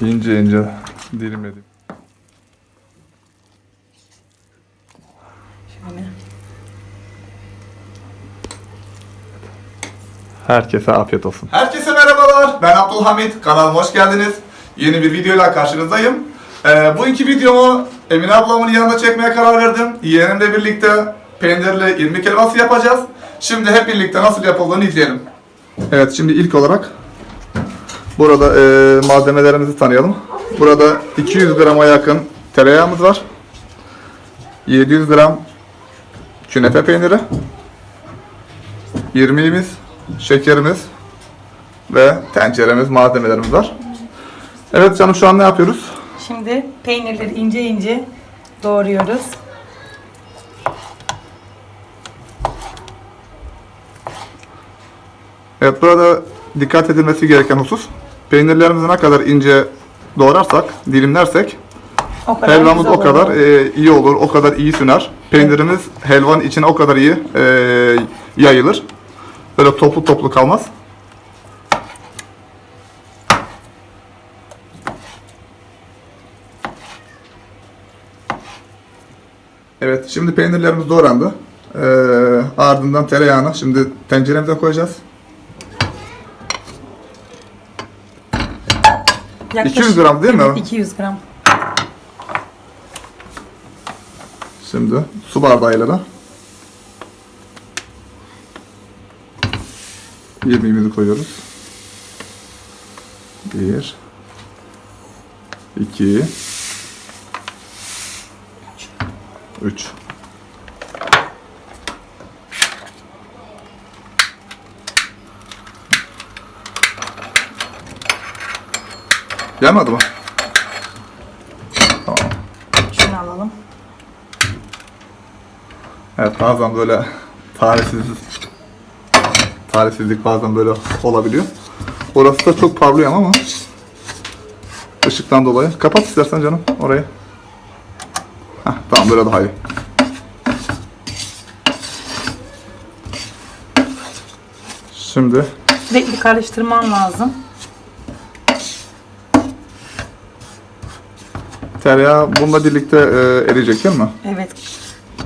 İnce ince dilimledim. Herkese afiyet olsun. Herkese merhabalar. Ben Abdülhamit. Kanalıma hoş geldiniz. Yeni bir videoyla karşınızdayım. Ee, bugünkü videomu Emine ablamın yanında çekmeye karar verdim. Yeğenimle birlikte peynirli irmik helvası yapacağız. Şimdi hep birlikte nasıl yapıldığını izleyelim. Evet şimdi ilk olarak burada e, malzemelerimizi tanıyalım. Burada 200 grama yakın tereyağımız var. 700 gram künefe peyniri. irmiğimiz, şekerimiz, ve tenceremiz, malzemelerimiz var. Evet canım şu an ne yapıyoruz? Şimdi peynirleri ince ince doğruyoruz. Evet burada dikkat edilmesi gereken husus peynirlerimizi ne kadar ince doğrarsak, dilimlersek O kadar helvamız o kadar e, iyi olur, o kadar iyi süner. Peynirimiz helvanın içine o kadar iyi e, yayılır. Böyle toplu toplu kalmaz. Evet, şimdi peynirlerimiz doğrandı. Ee, ardından tereyağını şimdi tenceremize koyacağız. Yaklaşık- 200 gram değil mi? Evet, 200 gram. Şimdi su bardağıyla da irmiğimizi koyuyoruz. Bir, iki, üç. Yanmadı mı? Tamam. Şunu alalım. Evet bazen böyle tarihsiz tarihsizlik bazen böyle olabiliyor. Orası da çok parlıyor ama ışıktan dolayı. Kapat istersen canım orayı. Heh, tamam böyle daha iyi. Şimdi Sürekli karıştırman lazım. Tereyağı bununla birlikte e, eriyecek değil mi? Evet.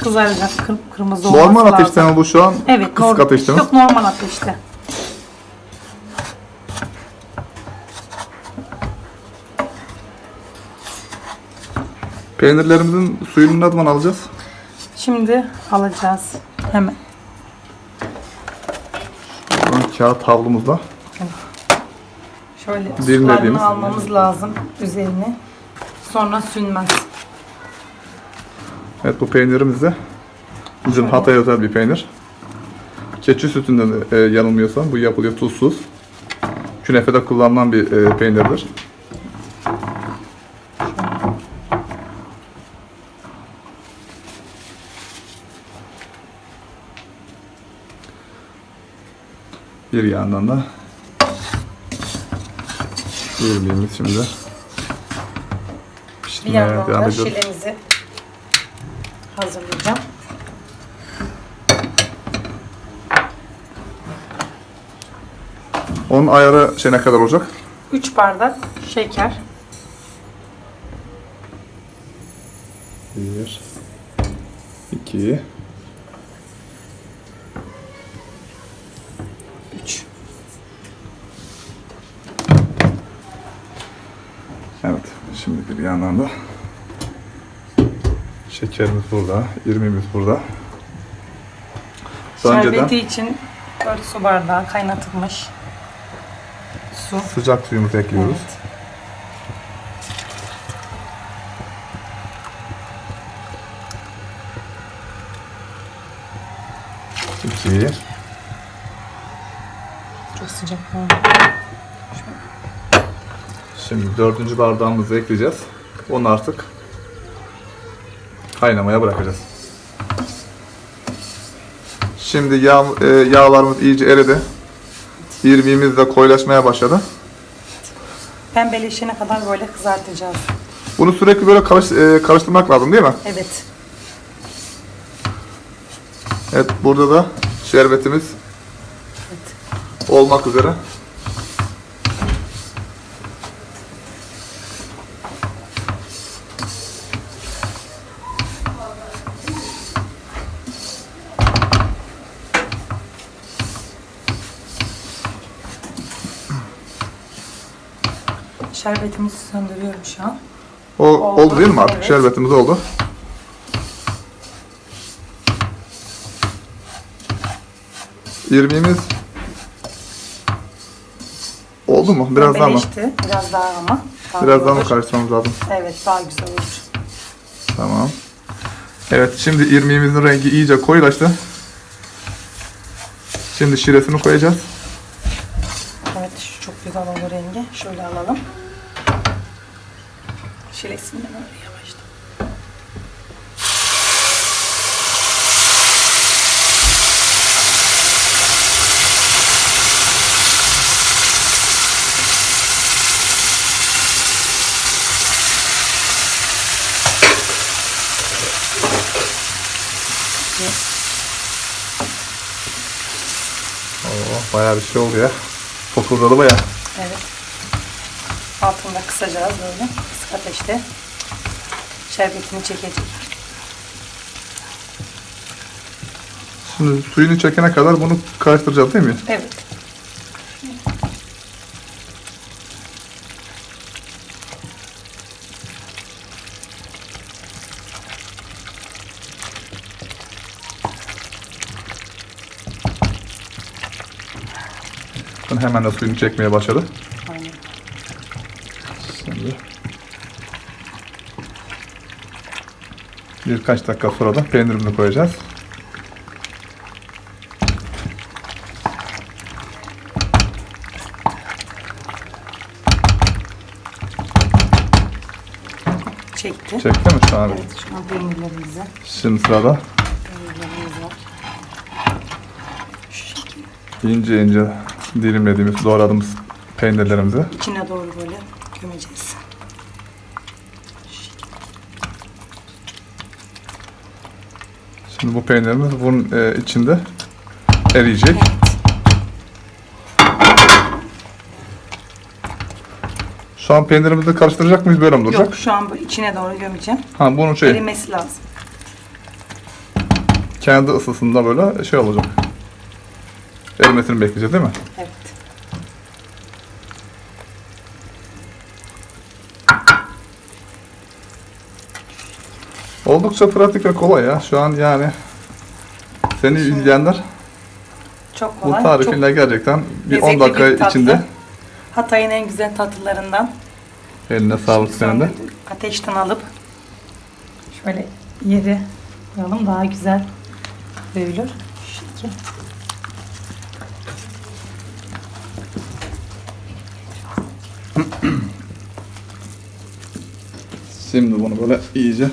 Kızaracak. Kır, kırmızı olması Normal lazım. ateşte mi bu şu an? Evet. Kısık nor- ateşte mi? Yok normal ateşte. Peynirlerimizin suyunu ne zaman alacağız? Şimdi alacağız. Hemen. Şu an kağıt havlumuzla. Şöyle Dilimlediğimiz- sularını almamız lazım üzerine. Sonra sünmez. Evet bu peynirimiz de bizim Hatay özel bir peynir. Keçi sütünden de, e, yanılmıyorsam bu yapılıyor tuzsuz. Künefede kullanılan bir e, peynirdir. Bir yandan da irmiğimiz şimdi bir yandan da şilemizi hazırlayacağım. Onun ayarı şey ne kadar olacak? 3 bardak şeker. 1 2 Şimdi bir yandan da şekerimiz burada, irmimiz burada. Önceden Şerbeti için 4 su bardağı kaynatılmış su. sıcak suyumuzu ekliyoruz. Evet. İki, Çok sıcak oldu. Şimdi dördüncü bardağımızı ekleyeceğiz. Onu artık kaynamaya bırakacağız. Şimdi yağ, e, yağlarımız iyice eridi. İrmiğimiz de koyulaşmaya başladı. Pembeleşene kadar böyle kızartacağız. Bunu sürekli böyle karış, e, karıştırmak lazım değil mi? Evet. Evet burada da şerbetimiz evet. olmak üzere. Şerbetimizi söndürüyorum şu an. O oldu, Oldu, değil mi artık? evet. Şerbetimiz oldu. İrmiğimiz oldu mu? Biraz daha mı? Biraz daha ama. Daha Biraz daha mı karıştırmamız lazım? Evet daha güzel olur. Tamam. Evet şimdi irmiğimizin rengi iyice koyulaştı. Şimdi şiresini koyacağız. Evet şu çok güzel olur rengi. Şöyle alalım. Şilesinden öyle yavaştan. Oo, bayağı bir şey oldu ya. Fokurdadı bayağı. Evet. Altında kısacağız böyle. Ateşte. Şerbetini çekecek. Şimdi suyunu çekene kadar bunu karıştıracağız değil mi? Evet. Hemen de suyunu çekmeye başladı. Aynen. Şimdi birkaç dakika sonra da peynirini koyacağız. Çekti. Çekti mi şu an? Evet şu an peynirlerimizi. Şimdi sırada Peynirlerimiz var. Şu şekilde. ince ince dilimlediğimiz, doğradığımız peynirlerimizi İçine doğru böyle gömeceğiz. Şu şekilde. Şimdi bu peynirimiz bunun e, içinde eriyecek. Evet. Şu an peynirimizi karıştıracak mıyız? Böyle mi duracak? Yok şu an bu içine doğru gömeceğim. Ha bunun şey Erimesi lazım. kendi ısısında böyle şey olacak. Erimesini bekleyeceğiz değil mi? Evet. Oldukça pratik ve kolay ya. Şu an yani seni izleyenler Çok bu kolay. tarifinle gerçekten bir 10 lezzetli dakika bir tatlı. içinde Hatay'ın en güzel tatlılarından. eline sağlık senin de. Ateşten alıp şöyle yeri koyalım daha güzel dövülür. Şekil. Şimdi bunu böyle iyice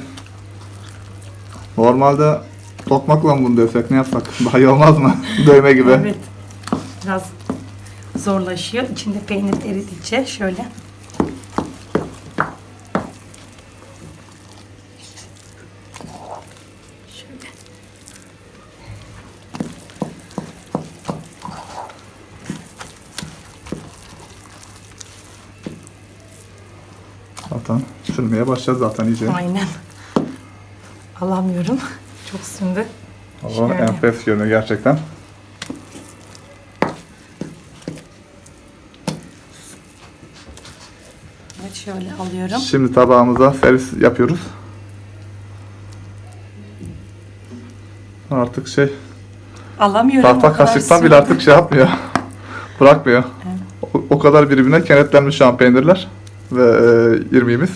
Normalde tokmakla bunu dövsek ne yapsak? Daha iyi olmaz mı? Dövme gibi. Evet. Biraz zorlaşıyor. İçinde peynir eridikçe şöyle. Şöyle. Zaten sürmeye başladı zaten iyice. Aynen. Alamıyorum. Çok sündü. O Şöyle. enfes görünüyor gerçekten. Evet şöyle alıyorum. Şimdi tabağımıza servis yapıyoruz. Artık şey Alamıyorum. tahta kaşıktan bile artık şey yapmıyor. Bırakmıyor. O, o kadar birbirine kenetlenmiş şu an peynirler ve e, irmiğimiz.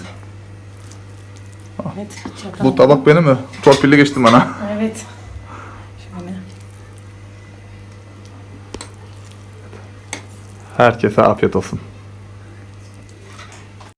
Evet. çatal. Bu tabak benim mi? Torpilli geçtim bana. Evet. Şöyle. Herkese afiyet olsun.